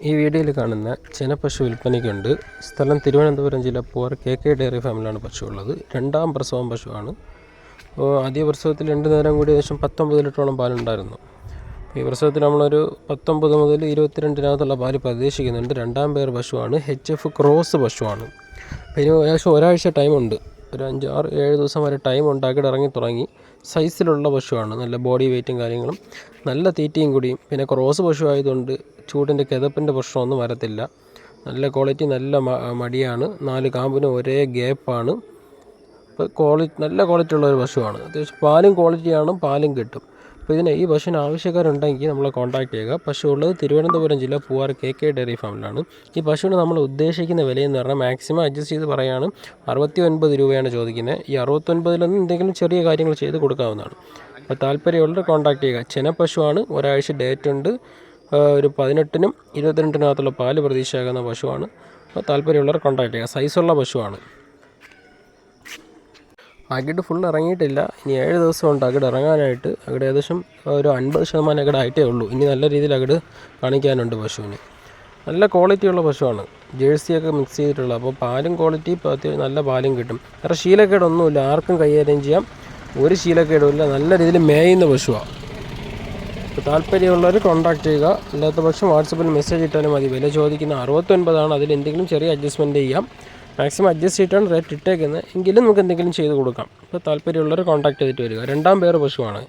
ഈ വീഡിയോയിൽ കാണുന്ന ചെനപ്പശു വിൽപ്പനയ്ക്കുണ്ട്. സ്ഥലം തിരുവനന്തപുരം ജില്ല പോർ കെ കെ ഡയറി ഫാമിലാണ് പശു ഉള്ളത് രണ്ടാം പ്രസവം പശുവാണ്. ആദ്യ പ്രസവത്തിൽ രണ്ട് നേരം കൂടി ഏകദേശം പത്തൊമ്പത് ലിറ്ററോളം പാലുണ്ടായിരുന്നു. ഈ പ്രസവത്തിൽ നമ്മളൊരു പത്തൊമ്പത് മുതൽ ഇരുപത്തിരണ്ടിനകത്തുള്ള പാൽ പ്രതീക്ഷിക്കുന്നുണ്ട്. രണ്ടാം പേർ പശുവാണ്. എച്ച് എഫ് ക്രോസ് പശുവാണ്. പിന്നെ ഏകദേശം ഒരാഴ്ച ടൈമുണ്ട്. ഒരു അഞ്ച് ആറ് ഏഴ് ദിവസം വരെ ടൈം ഉണ്ടാക്കിയിട്ട് ഇറങ്ങി തുടങ്ങി. സൈസിലുള്ള പശുവാണ്. നല്ല ബോഡി വെയ്റ്റും കാര്യങ്ങളും. നല്ല തീറ്റയും കൂടിയും. പിന്നെ ക്രോസ് പശു ആയതുകൊണ്ട് ചൂടിന്റെ കിതപ്പിന്റെ പ്രശ്നമൊന്നും വരത്തില്ല. നല്ല ക്വാളിറ്റി നല്ല മടിയാണ്. നാല് കാമ്പിനും ഒരേ ഗ്യാപ്പാണ് ഇപ്പോൾ ക്വാളിറ്റി നല്ല ക്വാളിറ്റി ഉള്ള ഒരു പശുവാണ്. അത്യാവശ്യം പാലും ക്വാളിറ്റിയാണ് പാലും കിട്ടും. അപ്പോൾ ഇതിന് ഈ പശുവിന് ആവശ്യക്കാരുണ്ടെങ്കിൽ നമ്മളെ കോൺടാക്ട് ചെയ്യുക. പശു ഉള്ളത് തിരുവനന്തപുരം ജില്ല പൂവാർ കെ കെ ഡയറി ഫാമിലാണ് ഈ പശുവിന് നമ്മൾ ഉദ്ദേശിക്കുന്ന വിലയെന്ന് പറഞ്ഞാൽ മാക്സിമം അഡ്ജസ്റ്റ് ചെയ്ത് പറയുകയാണ് അറുപത്തി ഒൻപത് രൂപയാണ് ചോദിക്കുന്നത്. ഈ അറുപത്തൊൻപതിൽ നിന്ന് എന്തെങ്കിലും ചെറിയ കാര്യങ്ങൾ ചെയ്ത് കൊടുക്കാവുന്നതാണ്. അപ്പോൾ താല്പര്യമുള്ളവർ കോൺടാക്ട് ചെയ്യുക. ചെന പശുവാണ്. ഒരാഴ്ച ഡേറ്റ് ഉണ്ട്. ഒരു പതിനെട്ടിനും ഇരുപത്തിരണ്ടിനകത്തുള്ള പാൽ പ്രതീക്ഷയാകുന്ന പശുവാണ്. അപ്പോൾ താല്പര്യമുള്ളവർ കോൺടാക്ട് ചെയ്യുക. സൈസുള്ള പശുവാണ്. അകിട് ഫുൾ ഇറങ്ങിയിട്ടില്ല. ഇനി ഏഴ് ദിവസം ഉണ്ട് അകിട് ഇറങ്ങാനായിട്ട് അകിട് ഏകദേശം ഒരു അൻപത് ശതമാനം അകിട് ആയിട്ടേ ഉള്ളൂ. ഇനി നല്ല രീതിയിൽ അകിട് കാണിക്കാനുണ്ട് പശുവിന്. നല്ല ക്വാളിറ്റിയുള്ള പശുവാണ്. ജേഴ്സിയൊക്കെ മിക്സ് ചെയ്തിട്ടുള്ള. അപ്പോൾ പാലും ക്വാളിറ്റി നല്ല പാലും കിട്ടും. വേറെ ശീലക്കേടൊന്നുമില്ല. ആർക്കും കൈകാര്യം ചെയ്യാം. ഒരു ശീലക്കേടുമില്ല. നല്ല രീതിയിൽ മേയുന്ന പശുവാണ് താല്പര്യമുള്ളവർ കോൺടാക്ട് ചെയ്യുക. അല്ലാത്ത പക്ഷം വാട്സപ്പിൽ മെസ്സേജ് ഇട്ടാലും മതി. വില ചോദിക്കുന്ന അറുപത്തൊൻപതാണ്. അതിൽ എന്തെങ്കിലും ചെറിയ അഡ്ജസ്റ്റ്മെന്റ് ചെയ്യാം. മാക്സിമം അഡ്ജസ്റ്റ് ചെയ്തിട്ടാണ് റേറ്റ് ഇട്ടേക്കുന്നത്. എങ്കിലും നമുക്ക് എന്തെങ്കിലും ചെയ്ത് കൊടുക്കാം. അപ്പോൾ താല്പര്യമുള്ളവർ കോൺടാക്ട് ചെയ്തിട്ട് വരിക. രണ്ടാം പേർ പശുവാണ്.